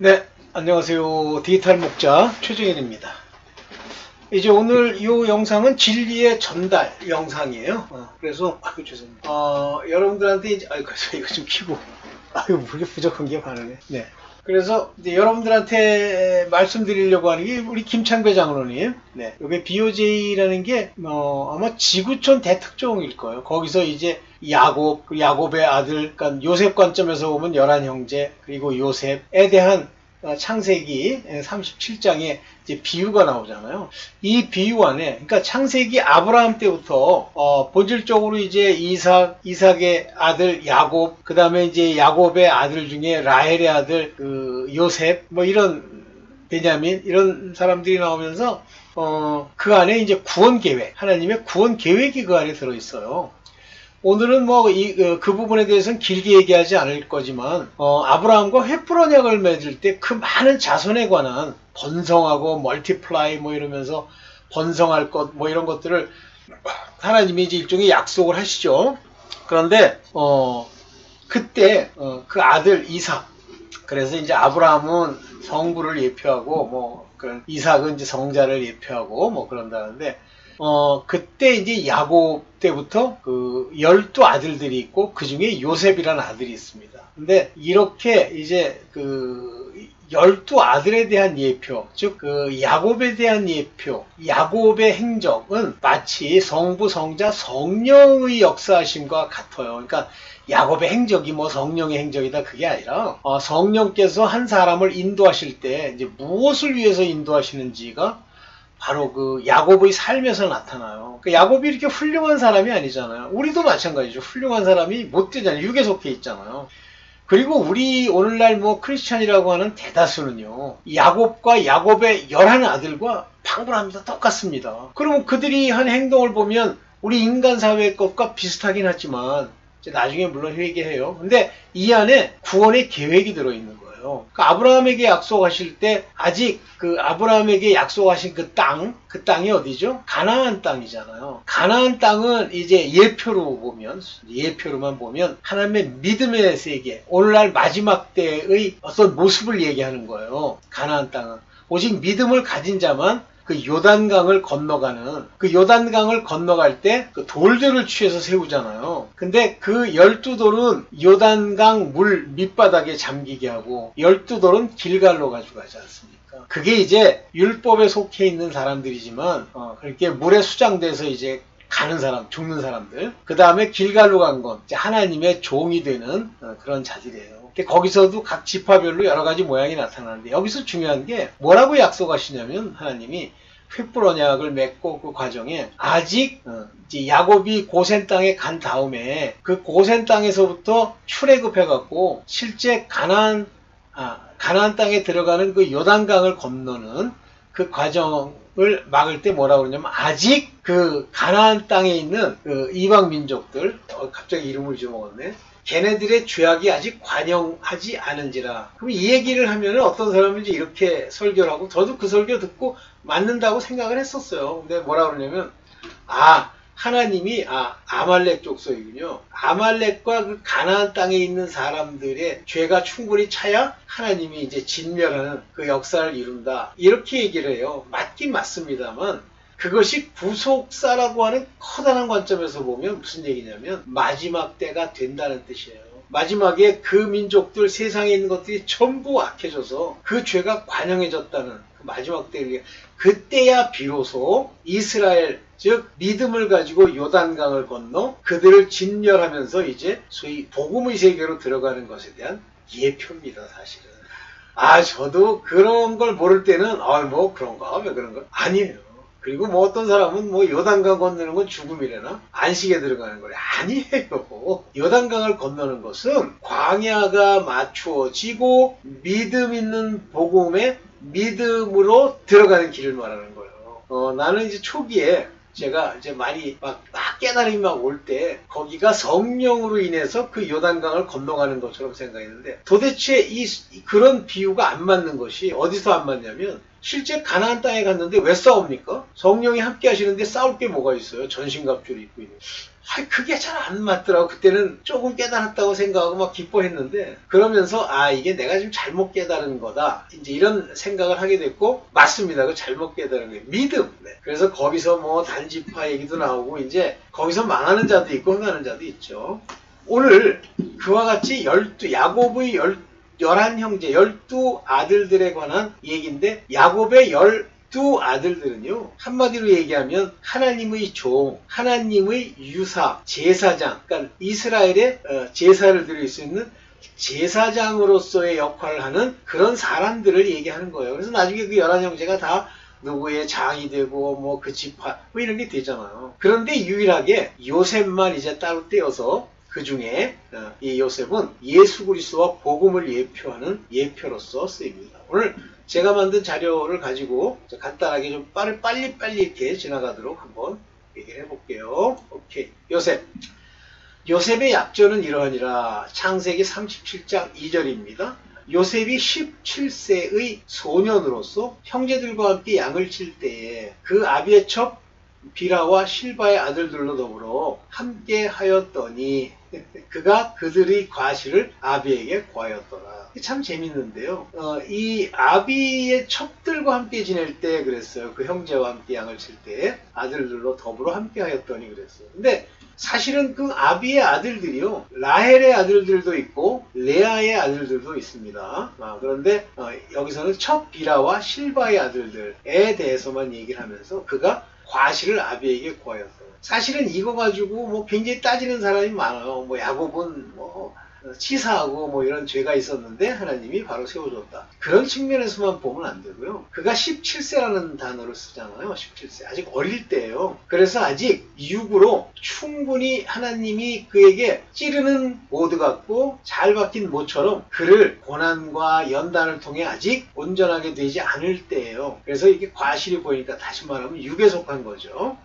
네, 안녕하세요. 디지털 목자 최정현입니다. 이제 오늘 이 영상은 진리의 전달 영상이에요. 어, 그래서 아유 죄송합니다. 어, 여러분들한테 이제 아이고 이거 좀 키고 아유 물게 부족한 게 많으네. 네. 그래서 이제 여러분들한테 말씀드리려고 하는 게 우리 김창배 장로님. 네. 이게 BOJ라는 게 어, 아마 지구촌 대특종일 거예요. 거기서 이제 야곱, 그 야곱의 아들, 그러니까 요셉 관점에서 보면 열한 형제, 그리고 요셉에 대한 어, 창세기 37장에 이제 비유가 나오잖아요. 이 비유 안에, 그러니까 창세기 아브라함 때부터 어, 본질적으로 이제 이삭, 이삭의 아들 야곱, 그 다음에 이제 야곱의 아들 중에 라헬의 아들 그 요셉, 뭐 이런 베냐민 이런 사람들이 나오면서 어, 그 안에 이제 구원 계획, 하나님의 구원 계획이 그 안에 들어 있어요. 오늘은 뭐그 부분에 대해서는 길게 얘기하지 않을 거지만 어, 아브라함과 횃불 언약을 맺을 때 그 많은 자손에 관한 번성하고 멀티플라이 뭐 이러면서 번성할 것 뭐 이런 것들을 하나님이 이제 일종의 약속을 하시죠. 그런데 어 그때 어, 그 아들 이삭 그래서 이제 아브라함은 성부를 예표하고 뭐 그런 이삭은 이제 성자를 예표하고 뭐 그런다는데 어, 그때 이제 야곱 때부터 그 열두 아들들이 있고 그 중에 요셉이라는 아들이 있습니다. 근데 이렇게 이제 그 열두 아들에 대한 예표, 즉 그 야곱에 대한 예표, 야곱의 행적은 마치 성부, 성자, 성령의 역사하심과 같아요. 그러니까 야곱의 행적이 뭐 성령의 행적이다 그게 아니라 어, 성령께서 한 사람을 인도하실 때 이제 무엇을 위해서 인도하시는지가 바로 그 야곱의 삶에서 나타나요. 그 야곱이 이렇게 훌륭한 사람이 아니잖아요. 우리도 마찬가지죠. 훌륭한 사람이 못 되잖아요. 육에 속해 있잖아요. 그리고 우리 오늘날 뭐 크리스찬이라고 하는 대다수는요. 야곱과 야곱의 열한 아들과 방불합니다. 똑같습니다. 그러면 그들이 한 행동을 보면 우리 인간 사회의 것과 비슷하긴 하지만 나중에 물론 회개해요. 근데 이 안에 구원의 계획이 들어있는 거예요. 그러니까 아브라함에게 약속하실 때 아직 그 아브라함에게 약속하신 그 땅, 그 땅이 어디죠? 가나안 땅이잖아요. 가나안 땅은 이제 예표로 보면 예표로만 보면 하나님의 믿음의 세계, 오늘날 마지막 때의 어떤 모습을 얘기하는 거예요. 가나안 땅은 오직 믿음을 가진 자만 그 요단강을 건너가는 그 요단강을 건너갈 때 그 돌들을 취해서 세우잖아요. 근데 그 열두 돌은 요단강 물 밑바닥에 잠기게 하고 열두 돌은 길갈로 가져가지 않습니까? 그게 이제 율법에 속해 있는 사람들이지만 어, 그렇게 물에 수장돼서 이제 가는 사람, 죽는 사람들. 그 다음에 길갈로 간 건 하나님의 종이 되는 어, 그런 자들이에요. 거기서도 각 지파별로 여러 가지 모양이 나타나는데 여기서 중요한 게 뭐라고 약속하시냐면 하나님이 횃불 언약을 맺고 그 과정에 아직 어, 야곱이 고센 땅에 간 다음에 그 고센 땅에서부터 출애굽해 갖고 실제 가나안 아, 가나안 땅에 들어가는 그 요단강을 건너는 그 과정 을 막을 때 뭐라고 그러냐면 아직 그 가나안 땅에 있는 그 이방 민족들 어, 갑자기 이름을 잊어먹었네. 걔네들의 죄악이 아직 관영하지 않은지라. 그럼 이 얘기를 하면은 어떤 이제 이렇게 설교를 하고 저도 그 설교 듣고 맞는다고 생각을 했었어요. 근데 뭐라 그러냐면 아 하나님이 아 아말렉 족속이군요. 아말렉과 그 가나안 땅에 있는 사람들의 죄가 충분히 차야 하나님이 이제 진멸하는 그 역사를 이룬다. 이렇게 얘기를 해요. 맞긴 맞습니다만 그것이 구속사라고 하는 커다란 관점에서 보면 무슨 얘기냐면 마지막 때가 된다는 뜻이에요. 마지막에 그 민족들 세상에 있는 것들이 전부 악해져서 그 죄가 관영해졌다는 그 마지막 때를 그때야 비로소 이스라엘 즉 믿음을 가지고 요단강을 건너 그들을 진멸하면서 이제 소위 복음의 세계로 들어가는 것에 대한 예표입니다 사실은. 아 저도 그런 걸 모를 때는 아 뭐 그런가? 왜 그런가 아니에요. 그리고 뭐 어떤 사람은 뭐 요단강 건너는 건 죽음이래나 안식에 들어가는 거래. 아니에요. 요단강을 건너는 것은 광야가 맞추어지고 믿음 있는 복음에 믿음으로 들어가는 길을 말하는 거예요 어, 나는 이제 초기에 제가 이제 많이 막, 막 깨달음이 막 올 때 거기가 성령으로 인해서 그 요단강을 건너가는 것처럼 생각했는데 도대체 이 그런 비유가 안 맞는 것이 어디서 안 맞냐면 실제 가나안 땅에 갔는데 왜 싸웁니까? 성령이 함께 하시는데 싸울 게 뭐가 있어요? 전신갑주를 입고 있는. 아, 그게 잘 안 맞더라고. 그때는 조금 깨달았다고 생각하고 막 기뻐했는데 그러면서 아 이게 내가 지금 잘못 깨달은 거다. 이제 이런 생각을 하게 됐고 맞습니다. 그 잘못 깨달은 게 믿음. 네. 그래서 거기서 뭐 단지파 얘기도 나오고 이제 거기서 망하는 자도 있고 흥하는 자도 있죠. 오늘 그와 같이 열두 야곱의 열 열한 형제, 열두 아들들에 관한 얘기인데 야곱의 열 두 아들들은요 한마디로 얘기하면 하나님의 종, 하나님의 유사, 제사장, 그러니까 이스라엘의 어, 제사를 드릴 수 있는 제사장으로서의 역할을 하는 그런 사람들을 얘기하는 거예요. 그래서 나중에 그 열한 형제가 다 누구의 장이 되고 뭐그 지파 뭐 이런 게 되잖아요. 그런데 유일하게 요셉만 이제 따로 떼어서 그 중에 어, 이 요셉은 예수 그리스도와 복음을 예표하는 예표로서 쓰입니다. 오늘 제가 만든 자료를 가지고 간단하게 좀 빨리 빨리 빨리 이렇게 지나가도록 한번 얘기를 해볼게요. 오케이 요셉 요셉의 약조는 이러하니라 창세기 37장 2절입니다. 요셉이 17세의 소년으로서 형제들과 함께 양을 칠 때에 그 아비의 첩 비라와 실바의 아들들로 더불어 함께 하였더니 그가 그들의 과실을 아비에게 구하였더라. 참 재밌는데요. 어, 이 아비의 첩들과 함께 지낼 때 그랬어요. 그 형제와 함께 양을 칠 때 아들들로 더불어 함께 하였더니 그랬어요. 근데 사실은 그 아비의 아들들이요. 라헬의 아들들도 있고 레아의 아들들도 있습니다. 아, 그런데 어, 여기서는 첫 비라와 실바의 아들들에 대해서만 얘기를 하면서 그가 과실을 아비에게 구하였어요. 사실은 이거 가지고 뭐 굉장히 따지는 사람이 많아요. 뭐 야곱은 뭐 치사하고 뭐 이런 죄가 있었는데 하나님이 바로 세워줬다. 그런 측면에서만 보면 안 되고요. 그가 17세라는 단어를 쓰잖아요. 17세. 아직 어릴 때예요. 그래서 아직 육으로 충분히 하나님이 그에게 찌르는 모드 같고 잘 박힌 모처럼 그를 고난과 연단을 통해 아직 온전하게 되지 않을 때예요. 그래서 이게 과실이 보이니까 다시 말하면 육에 속한 거죠.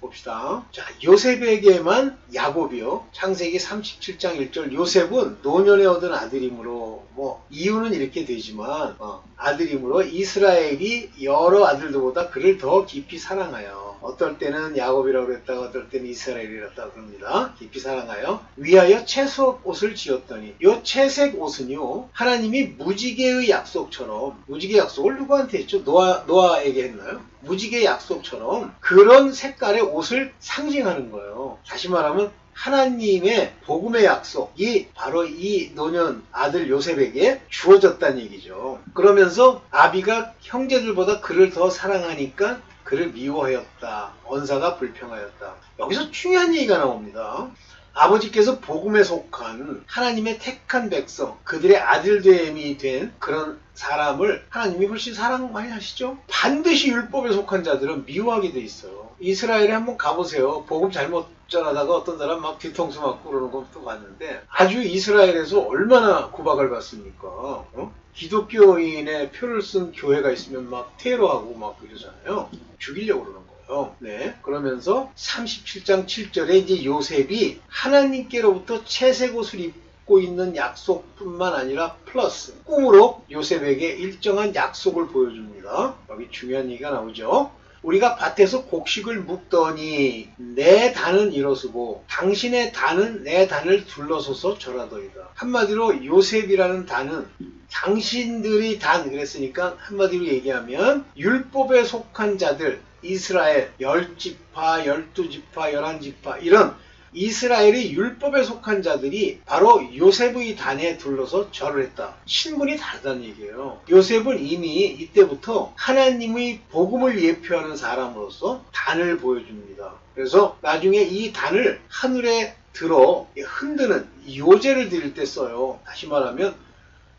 봅시다. 자, 요셉에게만 야곱이요. 창세기 37장 1절 요셉은 노년에 얻은 아들이므로 뭐 이유는 이렇게 되지만 어, 아들이므로 이스라엘이 여러 아들들보다 그를 더 깊이 사랑하여 어떨 때는 야곱이라고 그랬다가 어떨 때는 이스라엘이라고 그럽니다. 깊이 사랑하여 위하여 채색 옷을 지었더니 요 채색 옷은요 하나님이 무지개의 약속처럼 무지개 약속을 누구한테 했죠? 노아 노아에게 했나요? 무지개 약속처럼 그런 색깔의 옷을 상징하는 거예요. 다시 말하면 하나님의 복음의 약속이 바로 이 노년 아들 요셉에게 주어졌다는 얘기죠. 그러면서 아비가 형제들보다 그를 더 사랑하니까 그를 미워하였다. 언사가 불평하였다. 여기서 중요한 얘기가 나옵니다. 아버지께서 복음에 속한 하나님의 택한 백성, 그들의 아들됨이 된 그런 사람을 하나님이 훨씬 사랑 많이 하시죠? 반드시 율법에 속한 자들은 미워하게 돼 있어요. 이스라엘에 한번 가보세요. 복음 잘못 전하다가 어떤 사람 막 뒤통수 맞고 그러는 것도 봤는데 아주 이스라엘에서 얼마나 구박을 받습니까? 어? 기독교인의 표를 쓴 교회가 있으면 막 테러하고 막 그러잖아요. 죽이려고 그러는 거예요. 네. 그러면서 37장 7절에 이제 요셉이 하나님께로부터 채색 옷을 입고 있는 약속뿐만 아니라 플러스 꿈으로 요셉에게 일정한 약속을 보여줍니다. 여기 중요한 얘기가 나오죠. 우리가 밭에서 곡식을 묵더니 내 단은 일어서고 당신의 단은 내 단을 둘러서서 절하더이다. 한마디로 요셉이라는 단은 당신들이 단 그랬으니까 한마디로 얘기하면 율법에 속한 자들 이스라엘 열지파, 열두지파, 열한지파 이런 이스라엘의 율법에 속한 자들이 바로 요셉의 단에 둘러서 절을 했다. 신분이 다르다는 얘기예요. 요셉은 이미 이때부터 하나님의 복음을 예표하는 사람으로서 단을 보여줍니다. 그래서 나중에 이 단을 하늘에 들어 흔드는 요제를 드릴 때 써요. 다시 말하면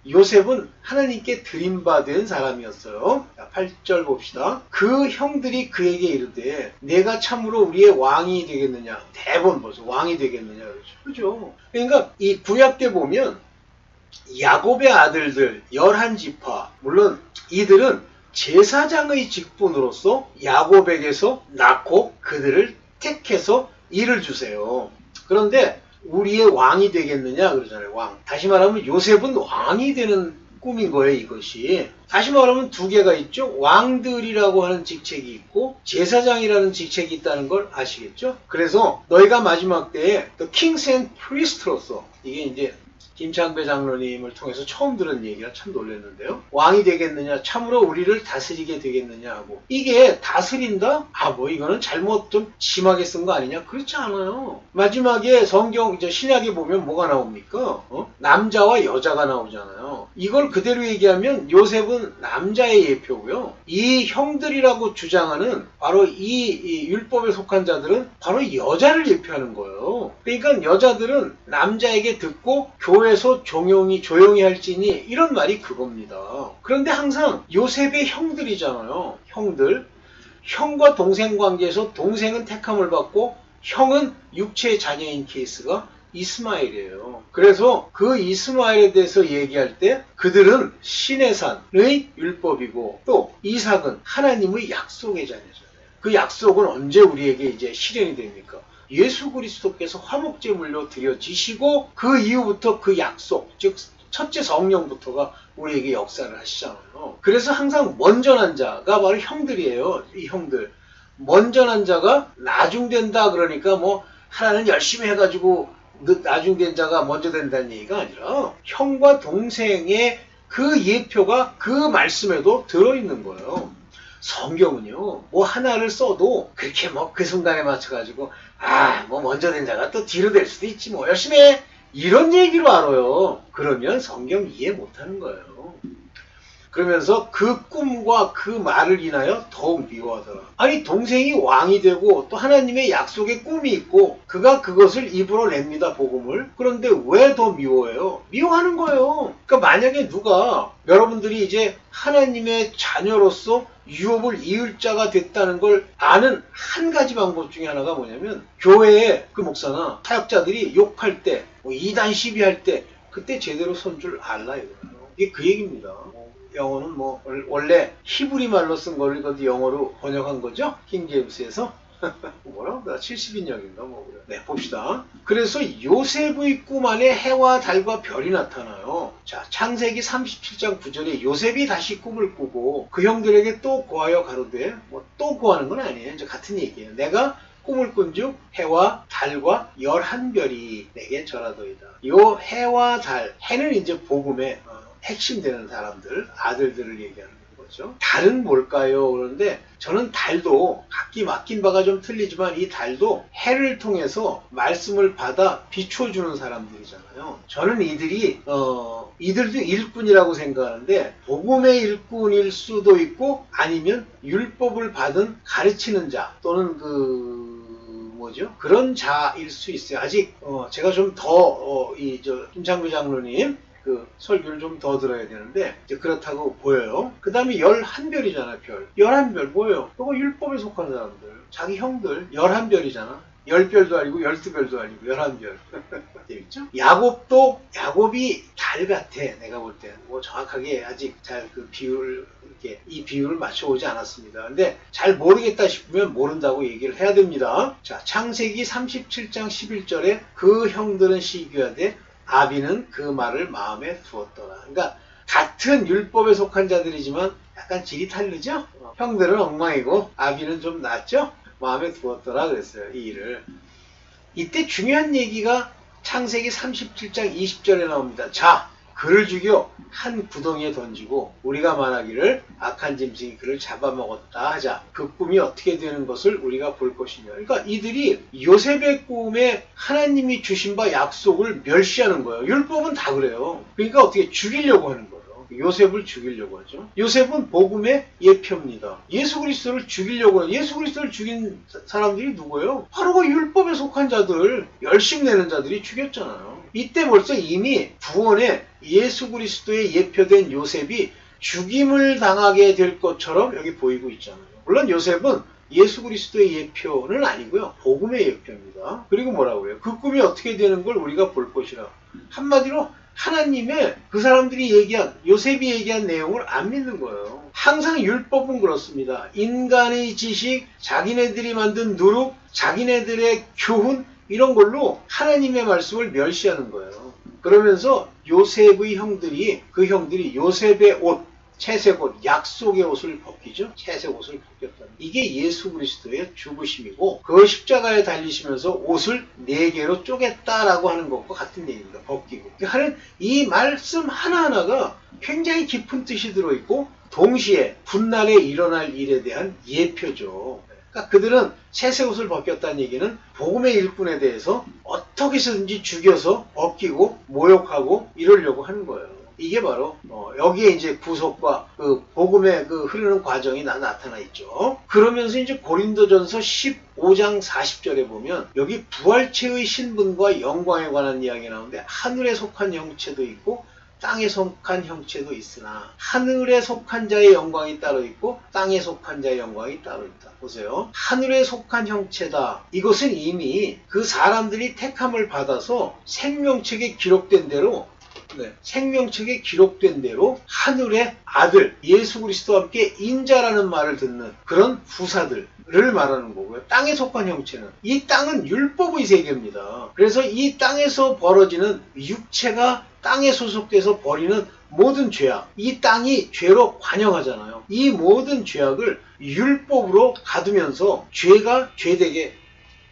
요셉은 하나님께 드림받은 사람이었어요. 8절 봅시다. 그 형들이 그에게 이르되 내가 참으로 우리의 왕이 되겠느냐. 대본 벌써 왕이 되겠느냐. 그렇죠. 그러니까 이 구약 때 보면 야곱의 아들들 열한 지파 물론 이들은 제사장의 직분으로서 야곱에게서 낳고 그들을 택해서 일을 주세요. 그런데 우리의 왕이 되겠느냐 그러잖아요. 왕. 다시 말하면 요셉은 왕이 되는 꿈인 거예요, 이것이. 다시 말하면 두 개가 있죠. 왕들이라고 하는 직책이 있고 제사장이라는 직책이 있다는 걸 아시겠죠? 그래서 너희가 마지막 때에 Kings and Priest로서 이게 이제 김창배 장로님을 통해서 처음 들은 얘기라 참 놀랐는데요. 왕이 되겠느냐, 참으로 우리를 다스리게 되겠느냐 하고 이게 다스린다? 아 뭐 이거는 잘못 좀 심하게 쓴 거 아니냐? 그렇지 않아요. 마지막에 성경 이제 신약에 보면 뭐가 나옵니까? 어? 남자와 여자가 나오잖아요. 이걸 그대로 얘기하면 요셉은 남자의 예표고요. 이 형들이라고 주장하는 바로 이, 이 율법에 속한 자들은 바로 여자를 예표하는 거예요. 그러니까 여자들은 남자에게 듣고 교회 에서 종용이 조용히 할지니 이런 말이 그겁니다. 그런데 항상 요셉의 형들이잖아요. 형들. 형과 동생 관계에서 동생은 택함을 받고 형은 육체의 자녀인 케이스가 이스마엘이에요. 그래서 그 이스마엘에 대해서 얘기할 때 그들은 신의 산의 율법이고 또 이삭은 하나님의 약속의 자녀잖아요. 그 약속은 언제 우리에게 이제 실현이 됩니까? 예수 그리스도께서 화목제물로 드려지시고 그 이후부터 그 약속, 즉 첫째 성령부터가 우리에게 역사를 하시잖아요. 그래서 항상 먼저 난 자가 바로 형들이에요. 이 형들. 먼저 난 자가 나중된다 그러니까 뭐 하나는 열심히 해가지고 나중된 자가 먼저 된다는 얘기가 아니라 형과 동생의 그 예표가 그 말씀에도 들어있는 거예요. 성경은요, 뭐 하나를 써도 그렇게 뭐 그 순간에 맞춰가지고, 아, 뭐 먼저 된 자가 또 뒤로 될 수도 있지, 뭐 열심히 해. 이런 얘기로 알아요. 그러면 성경 이해 못하는 거예요. 그러면서 그 꿈과 그 말을 인하여 더욱 미워하더라. 아니 동생이 왕이 되고 또 하나님의 약속의 꿈이 있고 그가 그것을 입으로 냅니다 복음을. 그런데 왜 더 미워해요? 미워하는 거예요. 그러니까 만약에 누가 여러분들이 이제 하나님의 자녀로서 유업을 이을 자가 됐다는 걸 아는 한 가지 방법 중에 하나가 뭐냐면 교회에 그 목사나 사역자들이 욕할 때, 뭐 2단 시비할 때 그때 제대로 선줄 알라 이거예요. 이게 그 얘기입니다. 영어는 뭐 원래 히브리 말로 쓴걸 이것도 영어로 번역한 거죠. 킹제임스에서 뭐라고? 70인역인가 뭐 그래. 네, 봅시다. 그래서 요셉의 꿈 안에 해와 달과 별이 나타나요. 자, 창세기 37장 9절에 요셉이 다시 꿈을 꾸고 그 형들에게 또 고하여 가로되 뭐 또 고하는 건 아니에요. 이제 같은 얘기예요. 내가 꿈을 꾼즉 해와 달과 열한 별이 내게 절하도이다. 요 해와 달, 해는 이제 복음의 어, 핵심 되는 사람들, 아들들을 얘기하는 거죠. 달은 뭘까요? 그런데 저는 달도 각기 맡긴 바가 좀 틀리지만 이 달도 해를 통해서 말씀을 받아 비춰주는 사람들이잖아요. 저는 이들이 어 이들도 일꾼이라고 생각하는데 복음의 일꾼일 수도 있고 아니면 율법을 받은 가르치는 자 또는 그 뭐죠? 그런 자일 수 있어요. 아직 어 제가 좀 더 이저 김창규 장로님 그 설교를 좀 더 들어야 되는데 이제 그렇다고 보여요. 그 다음에 열한 별이잖아 별. 열한 별 뭐예요? 그거 율법에 속한 사람들. 자기 형들 열한 별이잖아. 열 별도 아니고 열두 별도 아니고 열한 별. 재밌죠? 야곱도 야곱이 달 같아. 내가 볼 때. 뭐 정확하게 아직 잘 그 비율 이렇게 이 비율을 맞춰오지 않았습니다. 근데 잘 모르겠다 싶으면 모른다고 얘기를 해야 됩니다. 자, 창세기 37장 11절에 그 형들은 시기하되 아비는 그 말을 마음에 두었더라. 그러니까 같은 율법에 속한 자들이지만 약간 질이 다르죠? 형들은 엉망이고 아비는 좀 낫죠? 마음에 두었더라 그랬어요. 이 일을. 이때 중요한 얘기가 창세기 37장 20절에 나옵니다. 자, 그를 죽여 한 구덩이에 던지고 우리가 말하기를 악한 짐승이 그를 잡아먹었다 하자. 그 꿈이 어떻게 되는 것을 우리가 볼 것이며. 그러니까 이들이 요셉의 꿈에 하나님이 주신 바 약속을 멸시하는 거예요. 율법은 다 그래요. 그러니까 어떻게 죽이려고 하는 거예요. 요셉을 죽이려고 하죠. 요셉은 복음의 예표입니다. 예수 그리스도를 죽이려고 해요. 예수 그리스도를 죽인 사람들이 누구예요? 바로 그 율법에 속한 자들, 열심 내는 자들이 죽였잖아요. 이때 벌써 이미 구원에 예수 그리스도의 예표된 요셉이 죽임을 당하게 될 것처럼 여기 보이고 있잖아요. 물론 요셉은 예수 그리스도의 예표는 아니고요. 복음의 예표입니다. 그리고 뭐라고 해요? 그 꿈이 어떻게 되는 걸 우리가 볼 것이라. 한마디로 하나님의 그 사람들이 얘기한 요셉이 얘기한 내용을 안 믿는 거예요. 항상 율법은 그렇습니다. 인간의 지식, 자기네들이 만든 누룩, 자기네들의 교훈 이런 걸로 하나님의 말씀을 멸시하는 거예요. 그러면서 요셉의 형들이 그 형들이 요셉의 옷 채색 옷, 약속의 옷을 벗기죠. 채색 옷을 벗겼다. 이게 예수 그리스도의 죽으심이고 그 십자가에 달리시면서 옷을 네 개로 쪼갰다라고 하는 것과 같은 얘기입니다. 벗기고. 하는 이 말씀 하나하나가 굉장히 깊은 뜻이 들어있고 동시에 훗날에 일어날 일에 대한 예표죠. 그러니까 그들은 채색 옷을 벗겼다는 얘기는 복음의 일꾼에 대해서 어떻게 해서든지 죽여서 벗기고 모욕하고 이러려고 하는 거예요. 이게 바로 어, 여기에 이제 구속과 그 복음의 그 흐르는 과정이 나, 나타나 있죠. 그러면서 이제 고린도전서 15장 40절에 보면 여기 부활체의 신분과 영광에 관한 이야기 나오는데 하늘에 속한 형체도 있고 땅에 속한 형체도 있으나 하늘에 속한 자의 영광이 따로 있고 땅에 속한 자의 영광이 따로 있다. 보세요. 하늘에 속한 형체다. 이것은 이미 그 사람들이 택함을 받아서 생명책에 기록된 대로 네, 생명책에 기록된 대로 하늘의 아들 예수 그리스도와 함께 인자라는 말을 듣는 그런 후사들을 말하는 거고요. 땅에 속한 형체는 이 땅은 율법의 세계입니다. 그래서 이 땅에서 벌어지는 육체가 땅에 소속돼서 벌이는 모든 죄악, 이 땅이 죄로 관영하잖아요. 이 모든 죄악을 율법으로 가두면서 죄가 죄되게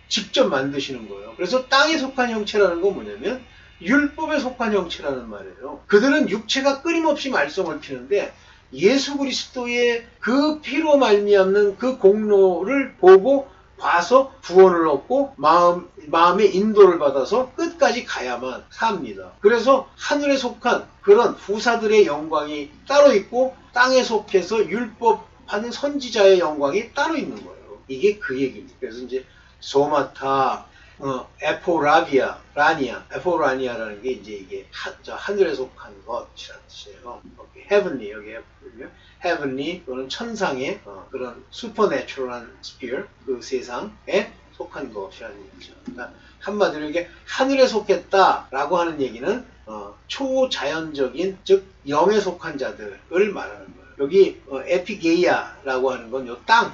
직접 만드시는 거예요. 그래서 땅에 속한 형체라는 건 뭐냐면 율법에 속한 형체라는 말이에요. 그들은 육체가 끊임없이 말썽을 피는데 예수 그리스도의 그 피로 말미암는 그 공로를 보고 봐서 구원을 얻고 마음 마음의 인도를 받아서 끝까지 가야만 삽니다. 그래서 하늘에 속한 그런 후사들의 영광이 따로 있고 땅에 속해서 율법하는 선지자의 영광이 따로 있는 거예요. 이게 그 얘기입니다. 그래서 이제 소마타 어, 에포라비아, 라니아, 에포라니아라는 게 이제 이게 하, 저 하늘에 속한 것이라는 뜻이에요. 여기 heavenly 여기 보면 heavenly 또는 천상의 어, 그런 supernatural sphere 그 세상에 속한 것이라는 얘기죠. 그러니까 한마디로 이게 하늘에 속했다라고 하는 얘기는 어, 초자연적인 즉 영에 속한 자들을 말하는 거예요. 여기 어, 에피게이아라고 하는 건 요 땅에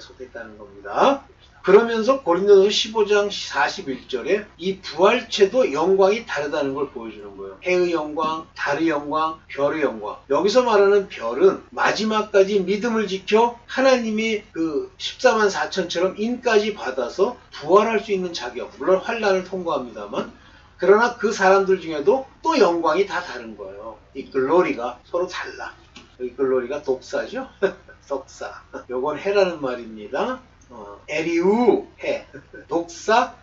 속했다는 겁니다. 그러면서 고린도서 15장 41절에 이 부활체도 영광이 다르다는 걸 보여주는 거예요. 해의 영광, 달의 영광, 별의 영광. 여기서 말하는 별은 마지막까지 믿음을 지켜 하나님이 그 14만 4천처럼 인까지 받아서 부활할 수 있는 자격. 물론 환란을 통과합니다만 그러나 그 사람들 중에도 또 영광이 다 다른 거예요. 이 글로리가 서로 달라. 이 글로리가 독사죠. 독사. 요건 해라는 말입니다. 어, 에리우 해 독사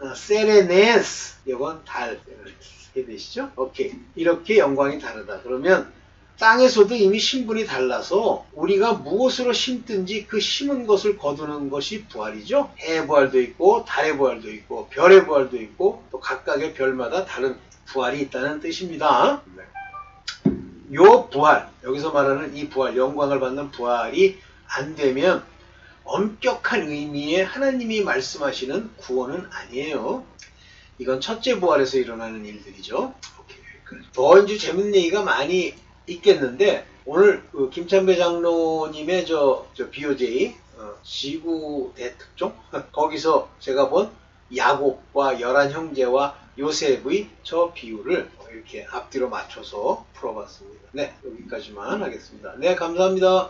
어, 세레네스 이건 달 이렇게 되시죠? 오케이 이렇게 영광이 다르다 그러면 땅에서도 이미 신분이 달라서 우리가 무엇으로 심든지 그 심은 것을 거두는 것이 부활이죠. 해의 부활도 있고 달의 부활도 있고 별의 부활도 있고 또 각각의 별마다 다른 부활이 있다는 뜻입니다. 요 부활 여기서 말하는 이 부활 영광을 받는 부활이 안 되면 엄격한 의미의 하나님이 말씀하시는 구원은 아니에요. 이건 첫째 부활에서 일어나는 일들이죠. 더 이제 재밌는 얘기가 많이 있겠는데 오늘 그 김찬배 장로님의 저, 저 BOJ 어, 지구 대특종 거기서 제가 본 야곱과 열한 형제와 요셉의 저 비유를 이렇게 앞뒤로 맞춰서 풀어봤습니다. 네 여기까지만 하겠습니다. 네 감사합니다.